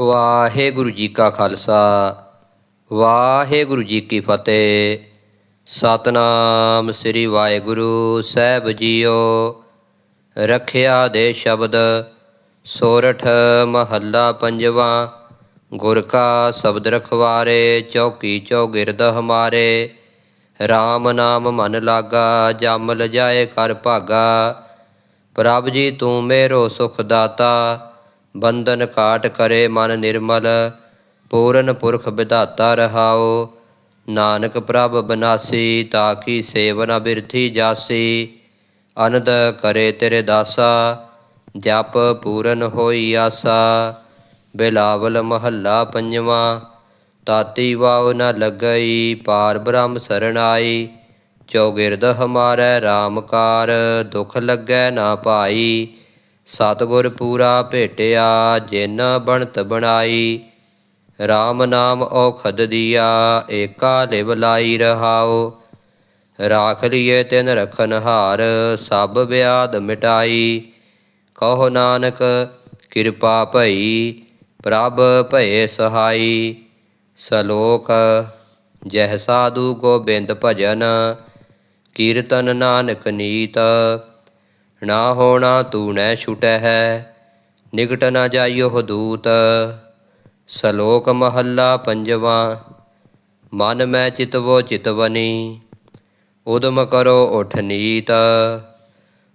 ਵਾਹਿਗੁਰੂ ਜੀ ਕਾ ਖਾਲਸਾ, ਵਾਹਿਗੁਰੂ ਜੀ ਕੀ ਫਤਿਹ। ਸਤਨਾਮ ਸ੍ਰੀ ਵਾਹਿਗੁਰੂ ਸਾਹਿਬ ਜੀਓ। ਰਖਿਆ ਦੇ ਸ਼ਬਦ, ਸੋਰਠ ਮਹੱਲਾ ਪੰਜਵਾ, ਗੁਰ ਕਾ ਸ਼ਬਦ ਰਖਵਾਰੇ, ਚੌਕੀ ਚੌਗਿਰਦ ਹਮਾਰੇ। RAM ਨਾਮ ਮਨ ਲਾਗਾ ਜਮ ਲਜਾਏ ਕਰ ਭਾਗਾ। ਪ੍ਰਭ ਜੀ ਤੂੰ ਮੇਰੋ ਸੁਖ ਦਾਤਾ ਬੰਧਨ ਕਾਟ ਕਰੇ ਮਨ ਨਿਰਮਲ, ਪੂਰਨ ਪੁਰਖ ਵਿਧਾਤਾ ਰਹਾਓ ਨਾਨਕ ਪ੍ਰਭ ਬਨਾਸੀ, ਤਾਂ ਕੀ ਸੇਵਨਾ ਬਿਰਥੀ ਜਾਸੀ। ਅਨੰਦ ਕਰੇ ਤੇਰੇ ਦਾਸਾ, ਜਪ ਪੂਰਨ ਹੋਈ ਆਸਾ। ਬਿਲਾਵਲ ਮਹੱਲਾ ਪੰਜਵਾਂ, ਤਾਤੀ ਵਾਉ ਨ ਲੱਗਈ, ਪਾਰ ਬ੍ਰਹਮ ਸਰਣਾਈ ਚੌਗਿਰਦ ਹਮਾਰੈ RAM ਕਾਰ ਦੁਖ ਲੱਗੈ ਨਾ ਭਾਈ ਸਤਿਗੁਰ ਪੂਰਾ ਭੇਟਿਆ, ਜਿਨ ਬਣਤ ਬਣਾਈ। RAM ਨਾਮ ਔਖਦ ਦੀਆ, ਏਕਾ ਲਿਵ ਲਾਈ ਰਹਾਉ। ਰਾਖ ਲਿਏ ਤਿਨ ਰਖਨ ਹਾਰ, ਸਭ ਵਿਆਦ ਮਿਟਾਈ। ਕਹੋ ਨਾਨਕ, ਕਿਰਪਾ ਭਈ, ਪ੍ਰਭ ਭਏ ਸਹਾਈ। ਸਲੋਕ, ਜਹ ਸਾਧੂ ਗੋਬਿੰਦ ਭਜਨ, ਕੀਰਤਨ ਨਾਨਕ ਨੀਤ। ਨਾ ਹੋਣਾ ਤੂ ਨੈ ਛੁਟੈ ਹੈ ਨਿਕਟ ਨਾ ਜਾਈਓ ਦੂਤ। ਸਲੋਕ ਮਹੱਲਾ ਪੰਜਵਾ, ਮਨ ਮੈਂ ਚਿਤਵੋ ਚਿਤਵਨੀ, ਉਦਮ ਕਰੋ ਉਠ ਨੀਤ।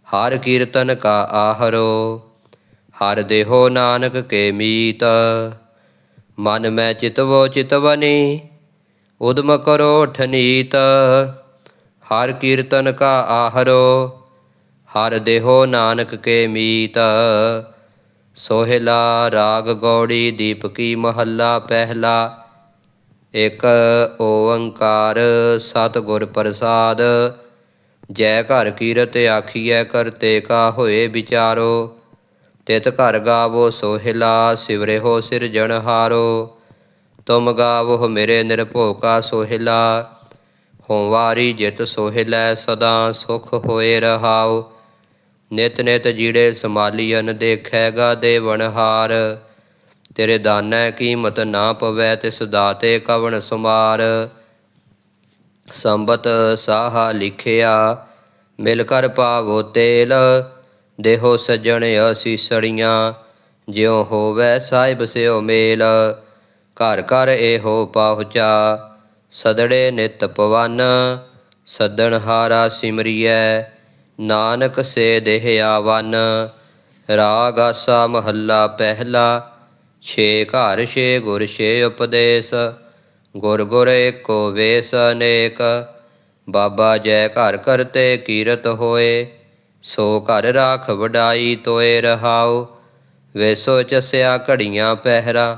ਹਰ ਕੀਰਤਨ ਕਾ ਆਹਰੋ, ਹਰ ਦੇਹੋ ਨਾਨਕ ਕੇ ਮੀਤ। ਮਨ ਮੈਂ ਚਿਤਵੋ ਚਿਤਵਨੀ, ਉਦਮ ਕਰੋ ਉਠ ਨੀਤ। ਹਰ ਕੀਰਤਨ ਕਾ ਆਹਰੋ ਹਰ ਦੇਹੋ ਨਾਨਕ ਕੇ ਮੀਤ, ਸੋਹਿਲਾ ਰਾਗ ਗੌੜੀ ਦੀਪਕੀ ਮਹੱਲਾ ਪਹਿਲਾ, ਇਕ ਓੰਕਾਰ ਸਤਿਗੁਰ ਪ੍ਰਸਾਦ, ਜੈ ਘਰ ਕੀਰਤ ਆਖੀਐ ਕਰਤੇ ਕਾ ਹੋਏ ਵਿਚਾਰੋ, ਤਿਤ ਘਰ ਗਾਵੋ ਸੋਹਿਲਾ ਸਿਵਰੇ ਹੋ ਸਿਰਜਣਹਾਰੋ ਤੁਮ ਗਾਵੋ ਮੇਰੇ ਨਿਰਭਉ ਕਾ ਸੋਹਿਲਾ ਹੋਵਾਰੀ ਜਿਤ ਸੋਹਿਲੈ ਸਦਾ ਸੁਖ ਹੋਏ ਰਹਾਓ ਨਿਤ ਨਿਤ ਜੀੜੇ ਸਮਾਲੀਅਨ ਦੇਖੈਗਾ ਦੇਵਨਹਾਰ ਤੇਰੇ ਦਾਨੈ ਕੀਮਤ ਨਾ ਪਵੈ ਤਿਸ ਦਾਤੇ ਕਵਣ ਸੁਮਾਰ। ਸੰਬਤ ਸਾਹਾ ਲਿਖਿਆ, ਮਿਲ ਕਰ ਪਾਵੋ ਤੇਲ। ਦੇਹੋ ਸਜਣ ਅਸੀਸੜੀਆਂ, ਜਿਉ ਹੋਵੈ ਸਾਹਿਬ ਸਿਓ ਮੇਲ। ਘਰ ਘਰ ਇਹੋ ਪਾਹੁਚਾ, ਸਦੜੇ ਨਿਤ ਪਵਨ। ਸਦਣ ਹਾਰਾ ਸਿਮਰੀਐ ਨਾਨਕ ਸੇ ਦੇਹ ਆਵਨ, ਰਾਗ ਆਸਾ ਮਹੱਲਾ ਪਹਿਲਾ, ਛੇ ਘਰ, ਛੇ ਗੁਰ, ਛੇ ਉਪਦੇਸ਼, ਗੁਰ ਗੁਰ ਏਕੋ ਵੇਸ ਅਨੇਕ, ਬਾਬਾ ਜੈ ਘਰ ਕਰਤੇ ਕੀਰਤ ਹੋਏ, ਸੋ ਘਰ ਰਾਖ ਵਡਾਈ ਤੋਏ ਰਹਾਓ ਵੇਸੋ ਚਸਿਆ ਘੜੀਆਂ ਪਹਿਰਾ,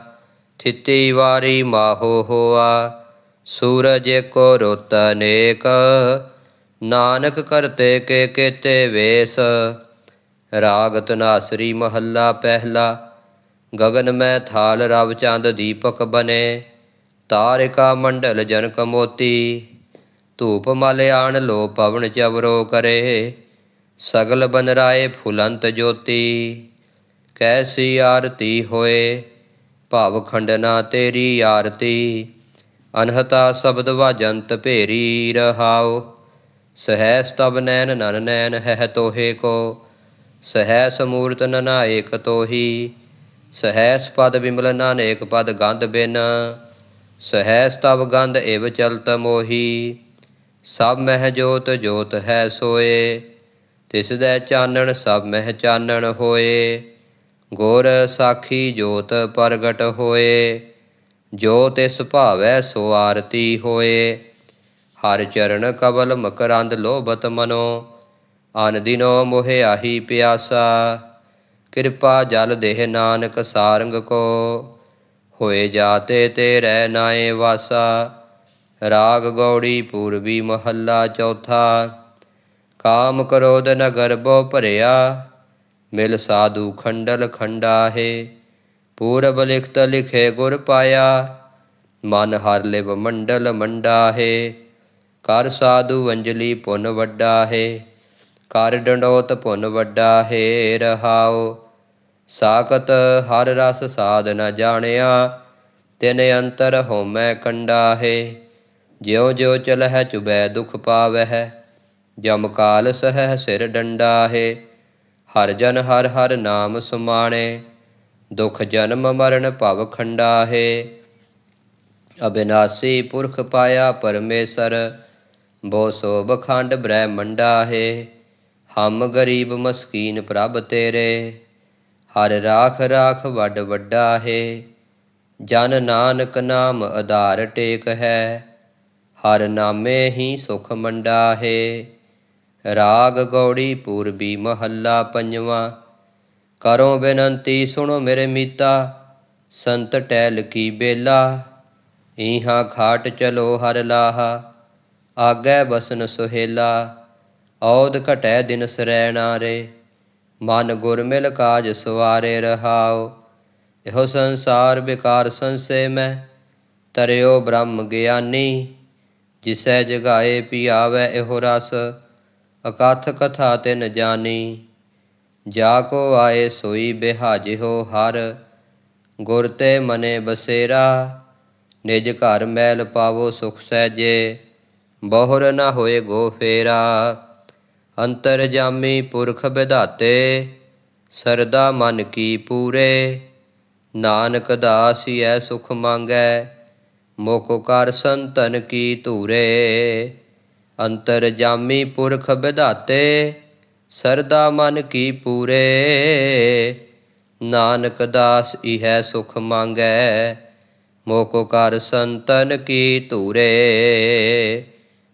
ਥਿਤੀ ਵਾਰੀ ਮਾਹੋ ਹੋਆ, ਸੂਰਜ ਕੋ ਰੁੱਤ ਅਨੇਕ। ਨਾਨਕ ਕਰਤੇ ਕੇ ਕੇਤੇ ਵੇਸ। ਰਾਗ ਤਨਾਸਰੀ ਮਹੱਲਾ ਪਹਿਲਾ। ਗगन ਮੈਂ ਥਾਲ ਰਵ ਚੰਦ ਦੀਪਕ ਬਨੇ। ਤਾਰਿਕਾ ਮੰਡਲ ਜਨਕ ਮੋਤੀ। ਧੂਪ ਮਲਿਆਣ ਲੋ ਪਵਨ ਚਵਰੋ ਕਰੇ। ਸਗਲ ਬਨਰਾਏ ਫੁਲੰਤ ਜੋਤੀ। ਕੈਸੀ ਆਰਤੀ ਹੋਏ। ਭਾਵ ਖੰਡਨਾ ਤੇਰੀ ਆਰਤੀ। ਅਨਹਤਾ ਸ਼ਬਦ ਵਾਜੰਤ ਭੇਰੀ ਰਹਾਓ ਸਹਿ ਸਤਬ ਨੈਨ ਨਨ ਨੈਨ ਹੈ ਤੋਹੇ ਕੋ, ਸਹਿ ਸਮੂਰਤ ਨਨਾਇਕ ਤੋਹੀ, ਸਹਿ ਪਦ ਬਿਮਲ ਨਾਨੇਕ ਪਦ ਗੰਧ ਬਿਨ, ਸਹਿ ਸਤਬ ਗੰਧ ਏਵ ਚਲਤ ਮੋਹੀ, ਸਭ ਮਹਿ ਜੋਤ ਜੋਤ ਹੈ ਸੋਏ, ਤਿਸ ਦੇ ਚਾਨਣ ਸਭ ਮਹਿ ਚਾਨਣ ਹੋਏ, ਗੁਰ ਸਾਖੀ ਜੋਤ ਪ੍ਰਗਟ ਹੋਏ, ਜੋ ਤਿਸ ਭਾਵੈ ਸੋ ਆਰਤੀ ਹੋਏ। ਹਰ ਚਰਨ ਕਬਲ ਮਕਰੰਦ ਲੋਭਤ ਮਨੋ, ਅਨ ਦਿਨੋ ਮੋਹਿ ਆਹੀ ਪਿਆਸਾ, ਕਿਰਪਾ ਜਲ ਦੇਹ ਨਾਨਕ ਸਾਰੰਗ ਕੋ, ਹੋਏ ਜਾਤੇ ਤੇਰੇ ਨਾਏ ਵਾਸਾ, ਰਾਗ ਗੌੜੀ ਪੂਰਬੀ ਮਹੱਲਾ ਚੌਥਾ, ਕਾਮ ਕਰੋਧ ਨ ਗਰਭੋ ਭਰਿਆ, ਮਿਲ ਸਾਧੂ ਖੰਡਲ ਖੰਡਾਹੇ, ਪੂਰਬ ਲਿਖਤ ਲਿਖੇ ਗੁਰ ਪਾਇਆ, ਮਨ ਹਰ ਲਿਵ ਮੰਡਲ ਮੰਡਾਹੇ ਕਰ ਸਾਧੂ ਅੰਜਲੀ ਪੁੰਨ ਵੱਡਾ ਹੈ, ਕਰ ਡੰਡੋਤ ਪੁੰਨ ਵੱਡਾ ਹੈ ਰਹਾਓ ਸਾਖਤ ਹਰ ਰਸ ਸਾਧ ਨ ਜਾਣਿਆ, ਤਿਨ ਅੰਤਰ ਹਉਮੈ ਕੰਡਾਹੇ ਜਿਉ ਜਿਉ ਚਲਹਿ ਚੁਬੈ ਦੁਖ ਪਾਵਹਿ, ਜਮ ਕਾਲ ਸਹਿ ਸਿਰ ਡੰਡਾ ਹੈ, ਹਰ ਜਨ ਹਰ ਹਰ ਨਾਮ ਸੁਮਾਣੇ, ਦੁਖ ਜਨਮ ਮਰਨ ਭਵ ਖੰਡਾ ਹੈ, ਅਬਿਨਾਸੀ ਪੁਰਖ ਪਾਇਆ ਪਰਮੇਸ਼ਰ ਬੋ ਸੋ ਬਖੰਡ ਬ੍ਰਹਮੰਡਾ ਹੈ, ਹਮ ਗਰੀਬ ਮਸਕੀਨ ਪ੍ਰਭ ਤੇਰੇ। ਹਰ ਰਾਖ ਰਾਖ ਵੱਡ ਵੱਡਾ ਹੈ, ਜਨ ਨਾਨਕ ਨਾਮ ਆਧਾਰ ਟੇਕ ਹੈ। ਹਰ ਨਾਮੇ ਹੀ ਸੁਖ ਮੰਡਾ ਹੈ, ਰਾਗ ਗੌੜੀ ਪੂਰਬੀ ਮਹੱਲਾ ਪੰਜਵਾਂ। ਕਰੋ ਬੇਨੰਤੀ ਸੁਣੋ ਮੇਰੇ ਮੀਤਾ, ਸੰਤ ਟਹਿਲ ਕੀ ਬੇਲਾ। ਈਹਾਂ ਖਾਟ ਚਲੋ ਹਰ ਲਾਹਾ। ਆਗੈ ਬਸਨ ਸੁਹੇਲਾ ਔਦ ਘਟੈ ਦਿਨ ਸਰੈਣਾ ਰੇ ਮਨ ਗੁਰ ਮਿਲ ਕਾਜ ਸਵਾਰੇ ਰਹਾਉ। ਇਹੋ ਸੰਸਾਰ ਵਿਕਾਰ ਸੰਸੇ ਮੈਂ, ਤਰਿਓ ਬ੍ਰਹਮ ਗਿਆਨੀ। ਜਿਸੈ ਜਗਾਏ ਪਿਆਵੈ ਇਹੋ ਰਸ, ਅਕਥ ਕਥਾ ਤਿਨ ਜਾਣੀ ਜਾ ਕੋ ਆਏ ਸੋਈ ਬਿਹਾਜਿਓ ਹਰ, ਗੁਰ ਤੇ ਮਨੇ ਬਸੇਰਾ। ਨਿਜ ਘਰ ਮੈਲ ਪਾਵੋ ਸੁਖ ਸਹਿਜੇ। ਬਹੁਰ ਨ ਹੋਏ ਗੋ ਫੇਰਾ। ਅੰਤਰ ਜਾਮੀ ਪੁਰਖ ਵਿਧਾਤੇ, ਸਰਦਾ ਮਨ ਕੀ ਪੂਰੇ। ਨਾਨਕ ਦਾਸੀ ਐ ਸੁਖ ਮੰਗੈ, ਮੁਖ ਕਰ ਸੰਤਨ ਕੀ ਧੂਰੇ। ਅੰਤਰ ਜਾਮੀ ਪੁਰਖ ਵਿਧਾਤੇ, ਸਰਦਾ ਮਨ ਕੀ ਪੂਰੇ। ਨਾਨਕ ਦਾਸ ਇਹੈ ਸੁਖ ਮੰਗੈ ਮੋਕੋ ਕਰ ਸੰਤਨ ਕੀ ਧੂਰੇ।